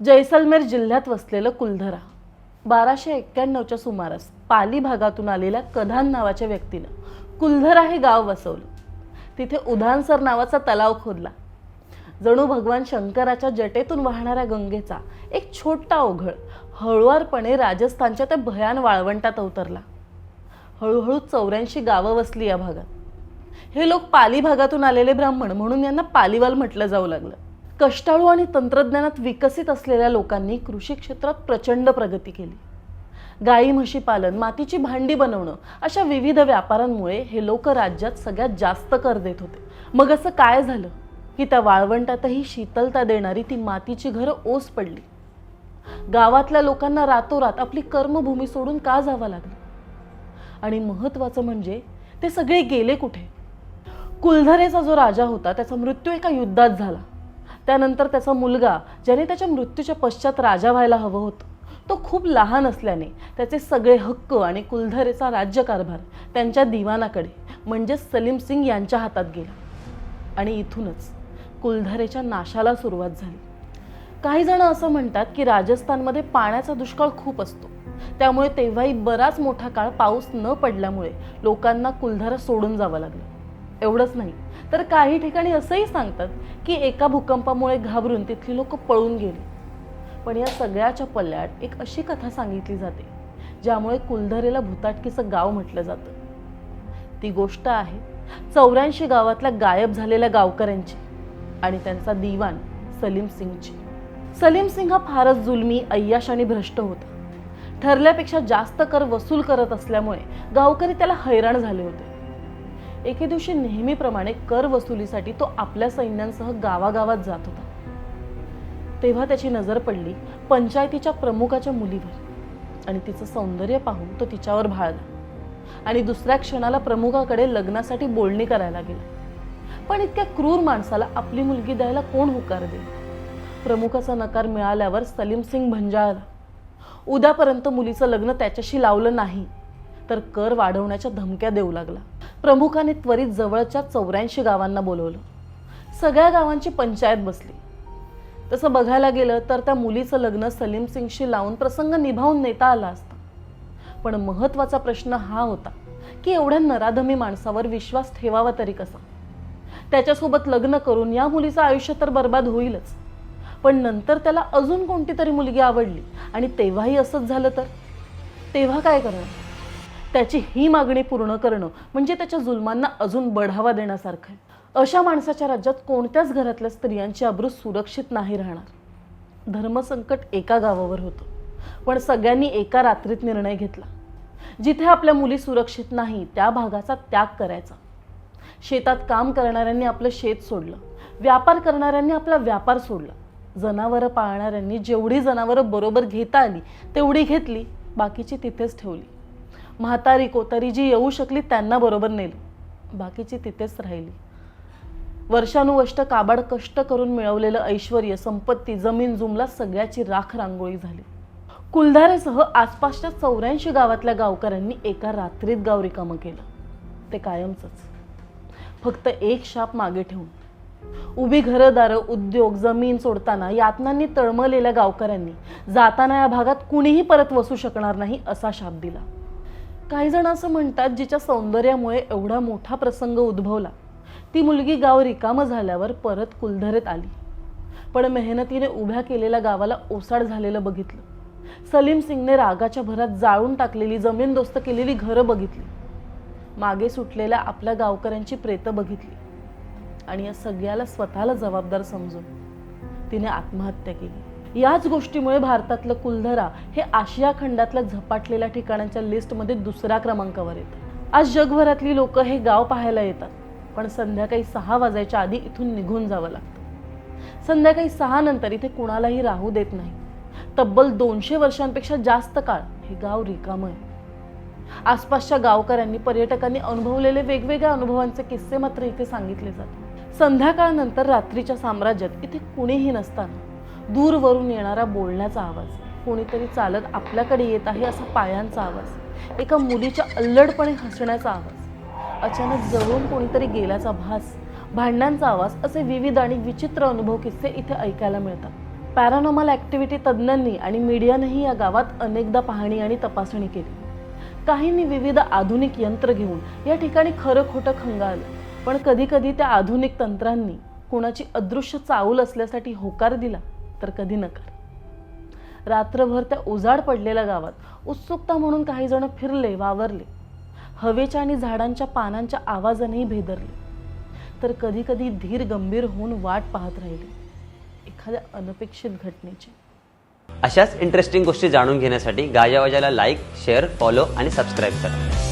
जैसलमेर जिल्ह्यात वसलेलं कुलधरा. बाराशे एक्क्याण्णवच्या सुमारास पाली भागातून आलेल्या कधान नावाच्या व्यक्तीनं कुलधरा हे गाव वसवलं. तिथे उधानसर नावाचा तलाव खोदला. जणू भगवान शंकराच्या जटेतून वाहणाऱ्या गंगेचा एक छोटा ओघळ हळुवारपणे राजस्थानच्या त्या भयान वाळवंटात उतरला हळूहळू चौऱ्याऐंशी गावं वसली या भागात. हे लोक पाली भागातून आलेले ब्राह्मण म्हणून यांना पालीवाल म्हटलं जाऊ लागलं. कष्टाळू आणि तंत्रज्ञानात विकसित असलेल्या लोकांनी कृषी क्षेत्रात प्रचंड प्रगती केली. गाई म्हशी पालन मातीची भांडी बनवणं अशा विविध व्यापारांमुळे हे लोक राज्यात सगळ्यात जास्त कर देत होते. मग असं काय झालं? की त्या वाळवंटातही शीतलता देणारी ती मातीची घरं ओस पडली. गावातल्या लोकांना रातोरात आपली कर्मभूमी सोडून का जावं लागलं? आणि महत्वाचं म्हणजे ते सगळे गेले कुठे? कुलधरेचा जो राजा होता त्याचा मृत्यू एका युद्धात झाला. त्यानंतर त्याचा मुलगा ज्याने त्याच्या मृत्यूच्या पश्चात राजा व्हायला हवं होतं तो खूप लहान असल्याने त्याचे सगळे हक्क आणि कुलधरेचा राज्यकारभार त्यांच्या दिवानाकडे म्हणजेच सलीम सिंग यांच्या हातात गेला. आणि इथूनच कुलधरेच्या नाशाला सुरुवात झाली. काही जण असं म्हणतात की राजस्थानमध्ये पाण्याचा दुष्काळ खूप असतो. त्यामुळे तेव्हाही बराच मोठा काळ पाऊस न पडल्यामुळे लोकांना कुलधरा सोडून जावं लागलं. एवढंच नाही. तर काही ठिकाणी असंही सांगतात की एका भूकंपामुळे घाबरून तिथली लोक पळून गेली. पण या सगळ्याच्या पल्ल्यात एक अशी कथा सांगितली जाते ज्यामुळे कुलधरेला भूताटकीचं गाव म्हटलं जातं. ती गोष्ट आहे चौऱ्याऐंशी गावातल्या गायब झालेल्या गावकऱ्यांची आणि त्यांचा दिवाण सलीम सिंगची. सलीम सिंग हा फारच जुलमी अय्याश आणि भ्रष्ट होता. ठरल्यापेक्षा जास्त कर वसूल करत असल्यामुळे गावकरी त्याला हैराण झाले होते. एके दिवशी नेहमीप्रमाणे कर वसुलीसाठी तो आपल्या सैन्यांसह गावागावात जात होता. तेव्हा त्याची नजर पडली पंचायतीच्या प्रमुखाच्या मुलीवर आणि तिचं सौंदर्य पाहून तो तिच्यावर भाळला आणि दुसऱ्या क्षणाला प्रमुखाकडे लग्नासाठी बोलणी करायला गेला. पण इतक्या क्रूर माणसाला आपली मुलगी द्यायला कोण होकार देईल? प्रमुखाचा नकार मिळाल्यावर सलीम सिंग भंजाळला. उद्यापर्यंत मुलीचं लग्न त्याच्याशी लावलं नाही तर कर वाढवण्याच्या धमक्या देऊ लागला. प्रमुखाने त्वरित जवळच्या चौऱ्याऐंशी गावांना बोलवलं. सगळ्या गावांची पंचायत बसली. तसं बघायला गेलं तर त्या मुलीचं लग्न सलीम सिंगशी लावून प्रसंग निभावून नेता आला असता. पण महत्त्वाचा प्रश्न हा होता की एवढ्या नराधमी माणसावर विश्वास ठेवावा तरी कसा? त्याच्यासोबत लग्न करून या मुलीचं आयुष्य तर बर्बाद होईलच. पण नंतर त्याला अजून कोणती तरी मुलगी आवडली आणि तेव्हाही असंच झालं तर? तेव्हा काय करणार? त्याची ही मागणी पूर्ण करणं म्हणजे त्याच्या जुलमांना अजून बढावा देण्यासारखं आहे. अशा माणसाच्या राज्यात कोणत्याच घरातल्या स्त्रियांची अब्रू सुरक्षित नाही राहणार. धर्मसंकट एका गावावर होतं. पण सगळ्यांनी एका रात्रीत निर्णय घेतला. जिथे आपल्या मुली सुरक्षित नाही त्या भागाचा त्याग करायचा. शेतात काम करणाऱ्यांनी आपलं शेत सोडलं. व्यापार करणाऱ्यांनी आपला व्यापार सोडला. जनावरं पाळणाऱ्यांनी जेवढी जनावरं बरोबर घेता आली तेवढी घेतली बाकीची तिथेच ठेवली. म्हातारी कोतारी जी येऊ शकली त्यांना बरोबर नेलं. बाकीची तिथेच राहिली. वर्षानुवर्ष काबाड कष्ट करून मिळवलेलं ऐश्वर संपत्ती जमीन जुमला सगळ्याची राख रांगोळी झाली. कुलधारेसह आसपासच्या चौऱ्याऐंशी गावातल्या गावकऱ्यांनी एका रात्रीत गाव रिकामं केलं. ते कायमचंच. फक्त एक शाप मागे ठेवून. उभी घरदारं उद्योग जमीन सोडताना यातनांनी तळमळलेल्या गावकऱ्यांनी जाताना या भागात कुणीही परत वसू शकणार नाही असा शाप दिला. काही जण असं म्हणतात जिच्या सौंदर्यामुळे एवढा मोठा प्रसंग उद्भवला. ती मुलगी गाव रिकामं झाल्यावर परत कुलधरेत आली. पण मेहनतीने उभ्या केलेल्या गावाला ओसाड झालेलं बघितलं. सलीम सिंगने रागाच्या भरात जाळून टाकलेली जमीन दोस्त केलेली घरं बघितली. मागे सुटलेल्या आपल्या गावकऱ्यांची प्रेतं बघितली. आणि या सगळ्याला स्वतःला जबाबदार समजून तिने आत्महत्या केली. याच गोष्टीमुळे भारतातलं कुलधरा हे आशिया खंडातल्या झपाटलेल्या ठिकाणांच्या लिस्टमध्ये दुसऱ्या क्रमांकावर येतं. आज जगभरातली लोक हे गाव पाहायला येतात पण संध्याकाळी सहा वाजायच्या आधी इथून निघून जावं लागतं. संध्याकाळी सहा नंतर इथे कुणालाही राहू देत नाही. तब्बल दोनशे वर्षांपेक्षा जास्त काळ हे गाव रिकामं आहे. आसपासच्या गावकऱ्यांनी पर्यटकांनी अनुभवलेले वेगवेगळ्या अनुभवांचे किस्से मात्र इथे सांगितले जातात. संध्याकाळनंतर रात्रीच्या साम्राज्यात इथे कुणीही नसताना दूरवरून येणारा बोलण्याचा आवाज. कोणीतरी चालत आपल्याकडे येत आहे असा पायांचा आवाज. एका मुलीच्या अल्लडपणे हसण्याचा आवाज. अचानक जवळून कोणीतरी गेल्याचा भास. भांडणांचा आवाज असे विविध आणि विचित्र अनुभव किस्से इथे ऐकायला मिळतात. पॅरानॉमल ॲक्टिव्हिटी तज्ज्ञांनी आणि मीडियानेही या गावात अनेकदा पाहणी आणि तपासणी केली. काहींनी विविध आधुनिक यंत्र घेऊन या ठिकाणी खरं खोटं खंगाळलं पण कधीकधी त्या आधुनिक तंत्रांनी कुणाची अदृश्य चाऊल असल्यासाठी होकार दिला. तर कधी नकार. रात्रभर त्या उजाड पडलेल्या गावात उत्सुकता म्हणून काही जण फिरले वावरले. हवेच्या आणि झाडांच्या पानांच्या आवाजानेही भेदरले. तर कधी कधी धीर गंभीर होऊन वाट पाहत राहिले एखाद्या अनपेक्षित घटनेची. अशाच इंटरेस्टिंग गोष्टी जाणून घेण्यासाठी गाजावाजाला लाईक शेअर फॉलो आणि सबस्क्राईब करा.